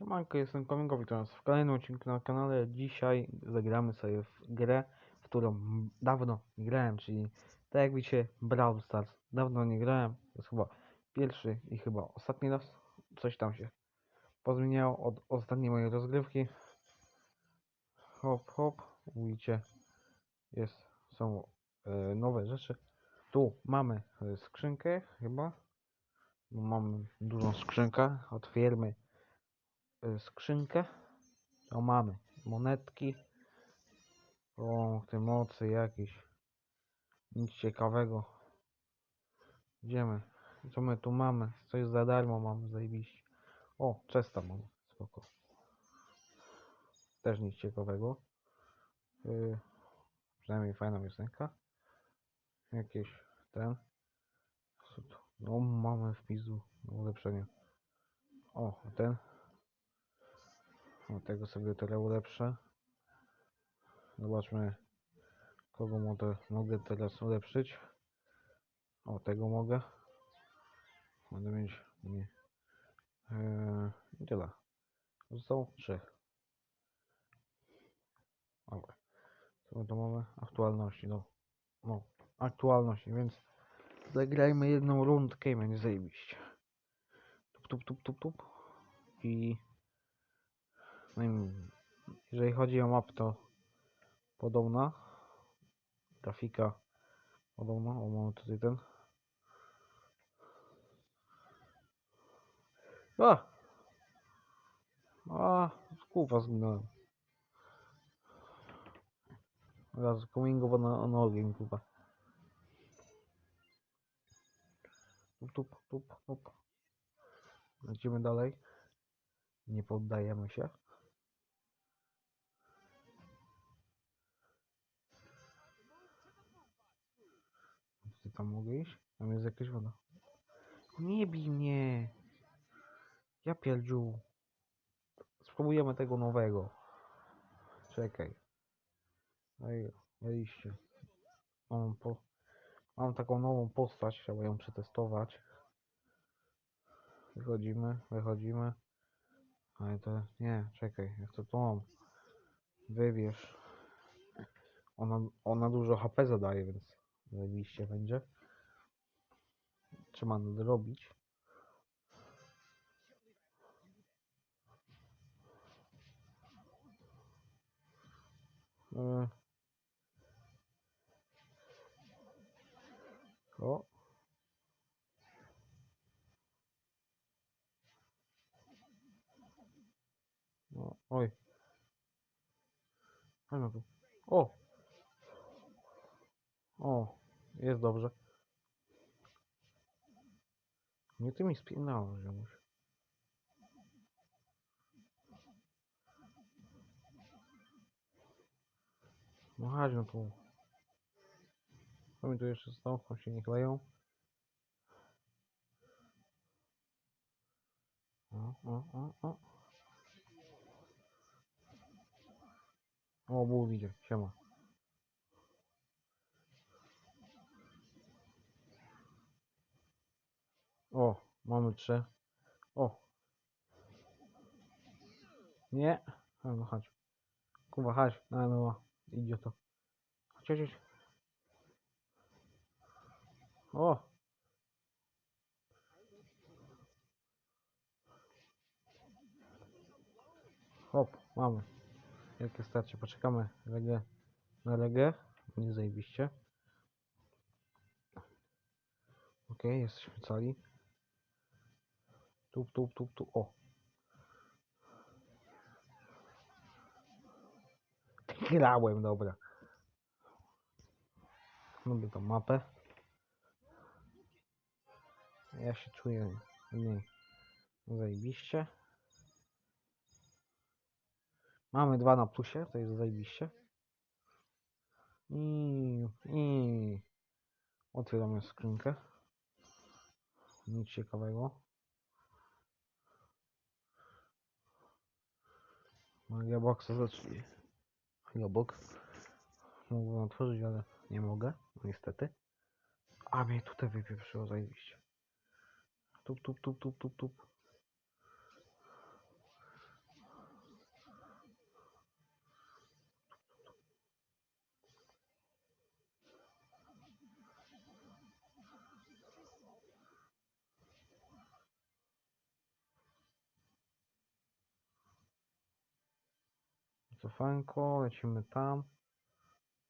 Siemanko, jestem Komingowi, to nas w kolejnym odcinku na kanale. Dzisiaj zagramy sobie w grę, w którą dawno nie grałem, czyli tak jak widzicie Brawl Stars. Dawno nie grałem, to jest chyba pierwszy i chyba ostatni raz. Coś tam się pozmieniało od ostatniej mojej rozgrywki. Hop, hop, widzicie, jest, są e, nowe rzeczy. Tu mamy e, skrzynkę chyba. Mamy dużą skrzynkę, otwiermy skrzynkę. To mamy monetki. Punkty mocy jakieś. Nic ciekawego. Idziemy. Co my tu mamy? Coś za darmo mamy zajebiście. O, czesta mamy. Spoko. Też nic ciekawego. Y, przynajmniej fajna piosenka. Jakieś ten. No mamy wpisu do ulepszenia. O, a ten. O, tego sobie tyle ulepszę. Zobaczmy, kogo mogę, mogę teraz ulepszyć. O, tego mogę. Będę mieć nie. Eee, i tyle. Zostało trzech. Dobra. Co tu mamy? Aktualności, no. No, aktualności, więc zagrajmy jedną rundkę i będzie zajebiście. Tup, tup, tup, tup, tup. No i jeżeli chodzi o map, to podobna. Grafika podobna. O, mamy tutaj ten. A! A! Kupa zginąłem. Raz komingowo na, na ogień kupa. Tup, tup, tup, tup. Lecimy dalej. Nie poddajemy się. Tam mogę iść? Tam jest jakaś woda. Nie bij mnie! Ja pierdziu. Spróbujemy tego nowego. Czekaj. Ej, wejście. Mam, po... Mam taką nową postać, trzeba ją przetestować. Wychodzimy, wychodzimy. Ale to nie, czekaj, jak to tu mam? Wybierz. Ona, ona dużo HP zadaje, więc zajebiście będzie. Trzeba nadrobić. Yy. O. No, oj. Fajno tu. O! O, jest dobrze. Nie ty mi spinałeś, ziomuś. No chodź no tu. Co mi tu jeszcze stało? Tam się nie kleją. O, o, o, o. O, ból idzie, siema. O, mamy trzy. O. Nie. No chodź. Kuba, chodź. No, no, idzie to. Chodź, chodź, chodź. O. Hop, mamy. Jakie starcie? Poczekamy legę na legę. Nie zajebiście. Okej, jesteśmy cali. Tup, tup, tup, tup. O. Grałem, dobra. Lubię tą mapę. Ja się czuję w niej zajebiście. Mamy dwa na plusie, to jest zajebiście. I, i otwieramy skrzynkę. Nic ciekawego. Magia boxa zacznij. Obok. Mógłbym otworzyć, ale nie mogę, niestety. A mnie tutaj wypieprzyło zajebiście. Tup, tup, tup, tup, tup, tup. Cofanko, lecimy tam.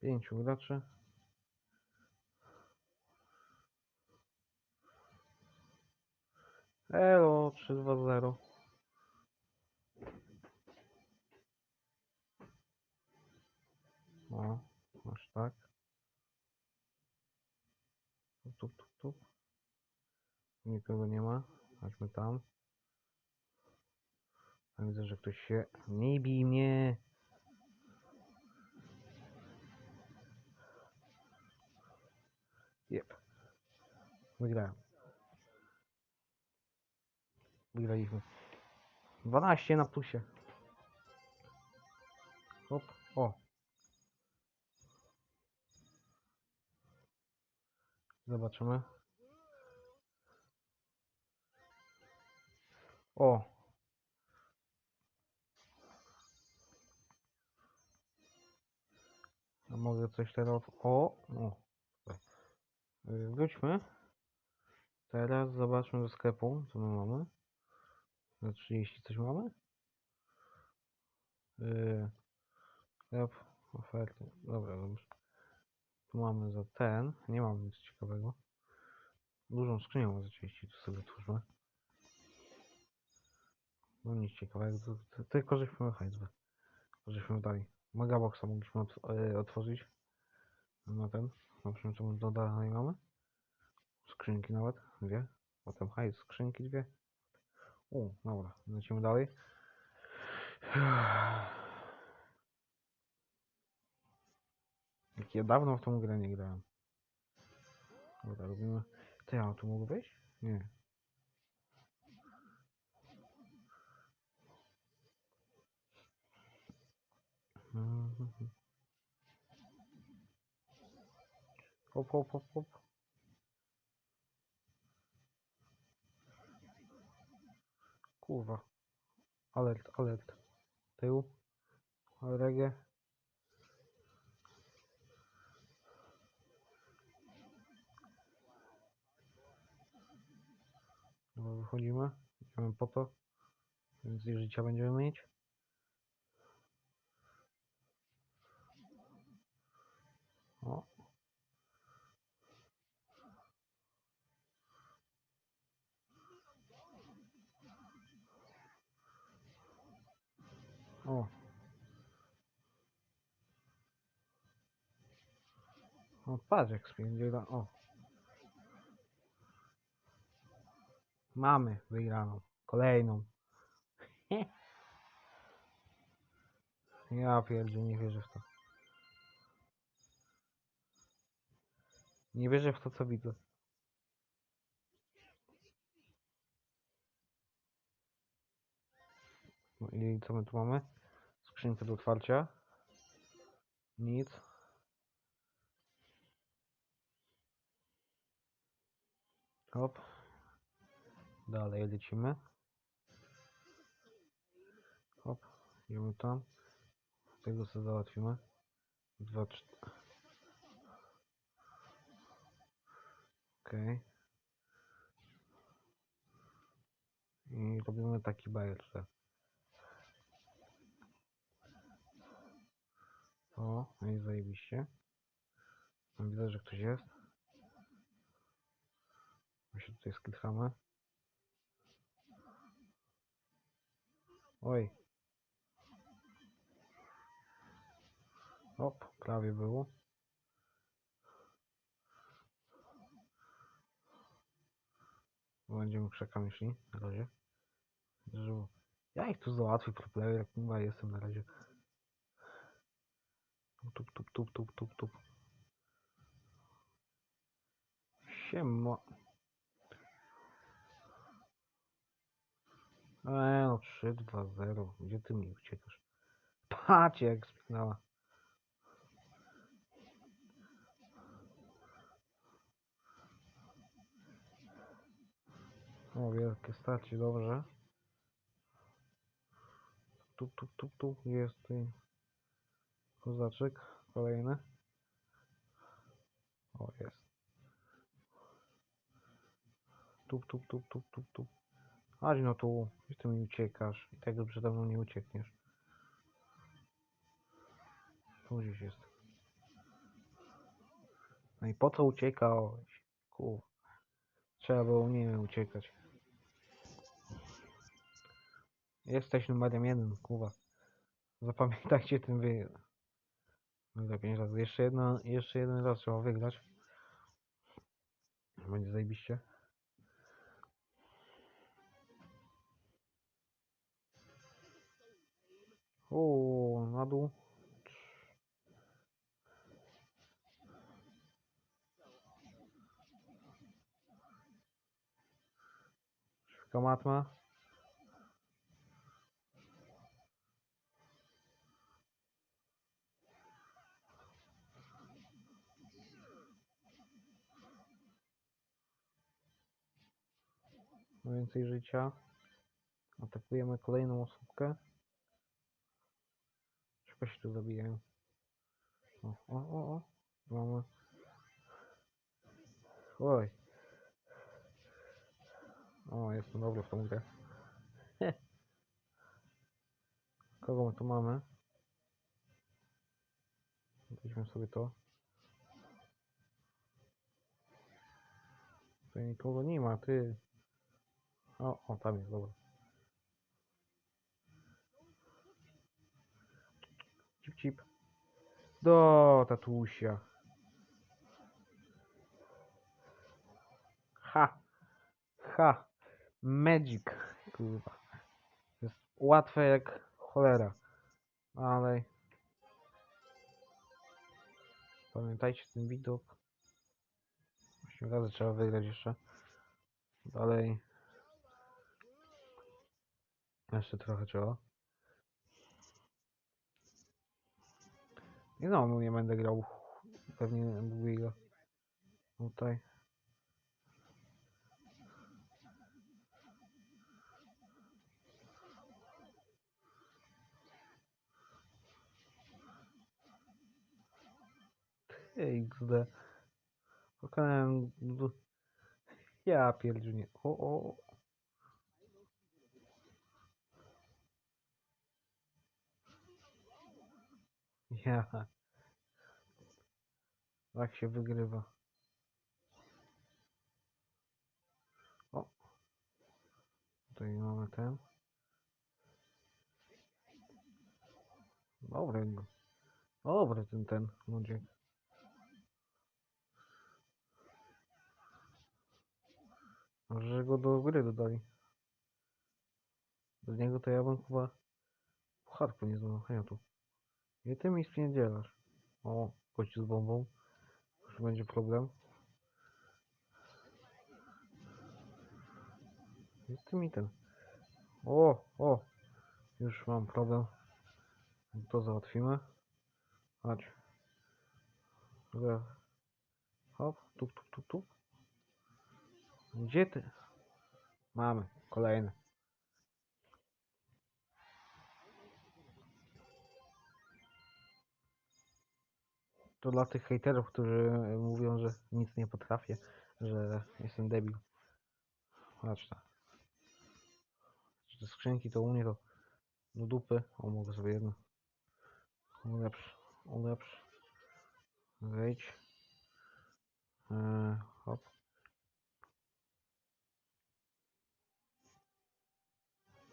Pięciu graczy. Elo, 3-2-0. O, masz tak. Tup, tup. Nikogo nie ma. Chodźmy tam. A widzę, że ktoś się... Nie bij mnie! 12 na plusie. Hop. O. Zobaczymy. O. A mogę coś teraz... O. o. Wróćmy. Teraz zobaczmy do sklepu, co my mamy. Za 30 coś mamy? Yy, oferty. Dobra, dobrze. Tu mamy za ten. Nie mam nic ciekawego. Dużą skrzynię mamy za 30, to sobie otwórzmy. No nic ciekawego, tylko żeśmy hajzby. Żeśmy dali. Megaboxa mogliśmy yy, otworzyć. Na ten. Zobaczymy co my do dalej mamy. Skrzynki nawet, dwie. Potem hajs, skrzynki dwie. O, dobra, lecimy dalej. Jak ja dawno w tą grę nie grałem. Dobra, robimy... Ty, a tu mogę wejść? Nie. Mhm. Hop, hop, hop, hop. Kurwa. Alert, alert. Tył. Reggae. Dobra, wychodzimy. Idziemy po to. Więcej życia będziemy mieć. O. O, patrz jak spędziła. O. Mamy wygraną. Kolejną. Ja pierdzie, nie wierzę w to. Nie wierzę w to, co widzę. No i co my tu mamy? Skrzynkę do otwarcia. Nic. Hop. Dalej lecimy. Hop. Idziemy tam. Tego sobie załatwimy. Dwa, cztery. Okej. I robimy taki bajer, że O, no i zajebiście. Widzę, że ktoś jest. Się tutaj skitramy. Oj. Op, prawie było. Będziemy krzakami szli na razie. Ja ich tu załatwię pro player, jak chyba jestem na razie. Tup, tup, tup, tup, tup, tup. Siema. Eee, no 3, 2, 0. Gdzie ty mi uciekasz? Patrzcie jak spinała. O, wielkie starcie, dobrze. Tu, tu, tu, tu jest kozaczek kolejny. O, jest. Tup, tup, tup, tup, tup, tup. Chodź no tu, gdzie ty mi uciekasz? I tak przede mną nie uciekniesz. Tu gdzieś jest. No i po co uciekałeś? Kur... Trzeba było nie wiem, uciekać. Jesteś numerem jeden, kurwa. Zapamiętajcie ten wy... No za pięć razy. Jeszcze jedno, jeszcze jeden raz trzeba wygrać. Będzie zajebiście. O, na dół. Szybka matma. Ma więcej życia. Atakujemy kolejną osóbkę. Się tu zabijają. O, o, o, o. Mamy. Oj. O, jestem dobry w tą grę. Kogo my tu mamy? Weźmy sobie to. Tutaj nikogo nie ma, ty. O, o, tam jest, dobra. Do tatusia. Ha. Ha. Magic. Kurwa. Jest łatwe jak cholera. Ale... Pamiętajcie ten widok. 8 razy trzeba wygrać jeszcze. Dalej. Jeszcze trochę trzeba. I no, nie będę grał pewnie długiego. Tutaj. XD. Pokonałem... Ja pierdziuję. O, o. Ja. Tak się wygrywa. O. Tutaj mamy ten. Dobry. Dobry ten ten ludzie. Może go do gry dodali. Do niego to ja bym chyba pucharku nie znał. Ja tu. I ty mi spierdzielasz. O, gość z bombą. Już będzie problem. Jest ty mi ten. O, o. Już mam problem. To załatwimy. Chodź. Hop, tup, tup, tup, tup. Gdzie ty? Mamy. Kolejne. To dla tych hejterów, którzy e, mówią, że nic nie potrafię, że jestem debil. Tam. Czy te skrzynki to u mnie to do dupy. O, mogę sobie jedno. Ulepsz, ulepsz. Wejdź. Eee, hop.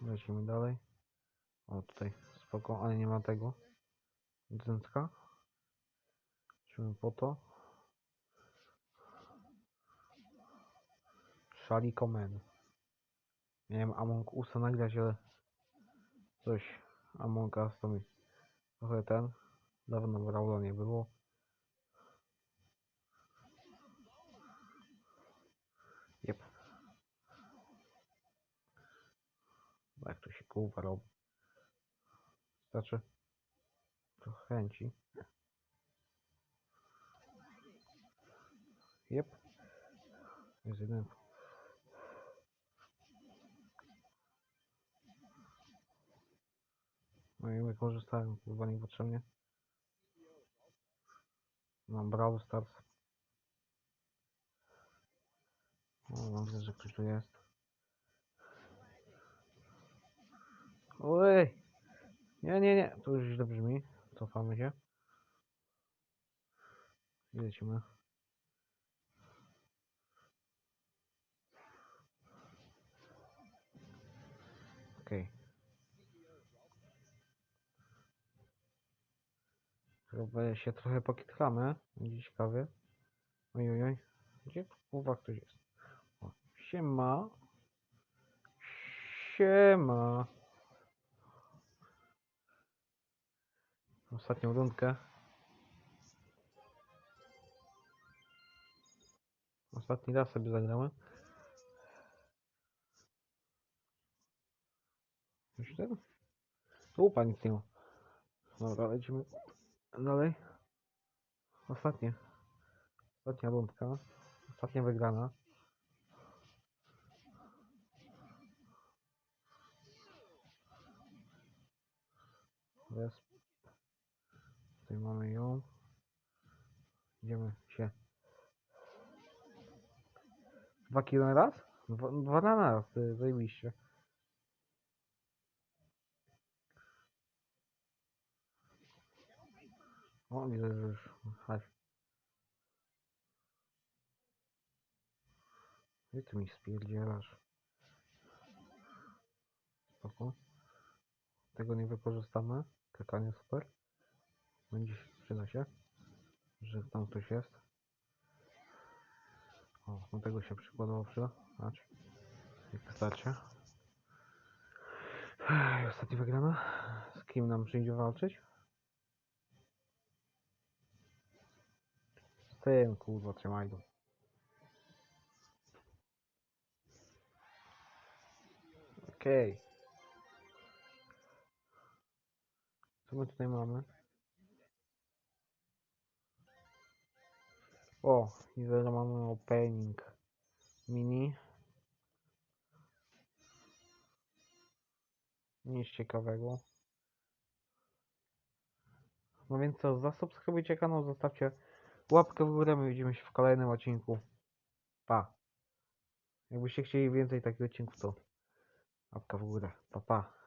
Lecimy dalej. O, tutaj spoko, ale nie ma tego. Dętka. Po to. Shaliko Man. Miałem Among Usa nagrać, ale coś Among Us to mi trochę ten. Dawno Brawla nie było. Jep. Jak to się kurwa robi? Znaczy trochę chęci. Jep. Jeden. No i wykorzystałem chyba niepotrzebnie. Mam Brawl Stars. O, mam widzę, że ktoś tu jest. Oj! Nie, nie, nie, to już źle brzmi. Cofamy się. Lecimy. Okay. się trochę pokitramy. Będzie ciekawie. Oj, oj, oj. Gdzie kurwa ktoś jest? O, siema. Siema. Ostatnią rundkę. Ostatni raz sobie zagramy. Już ten? Tu pan nic nie ma. Dobra, lecimy dalej. Ostatnie. Ostatnia rundka. Ostatnia wygrana. Jest. Tutaj mamy ją. Idziemy się. Dwa kilo na raz? Dwa, dwa na raz, ty, zajebiście. O, widzę, że już. Chodź. Gdzie ty mi spierdzielasz? Spoko. Tego nie wykorzystamy. Klikanie super. Będzie się, przyda się. Że tam ktoś jest. O, do tego się przykładowo przyda. Patrz. Jak wystarczy. Ech, Ostatnia wygrana. Z kim nam przyjdzie walczyć? Tym, kurwa, trzymaj go. Okej. Co my tutaj mamy? O, i zaraz mamy opening mini. Nic ciekawego. No więc co, zasubskrybujcie kanał, zostawcie łapkę w górę, my widzimy się w kolejnym odcinku. Pa. Jakbyście chcieli więcej takich odcinków, to łapka w górę. Pa, pa.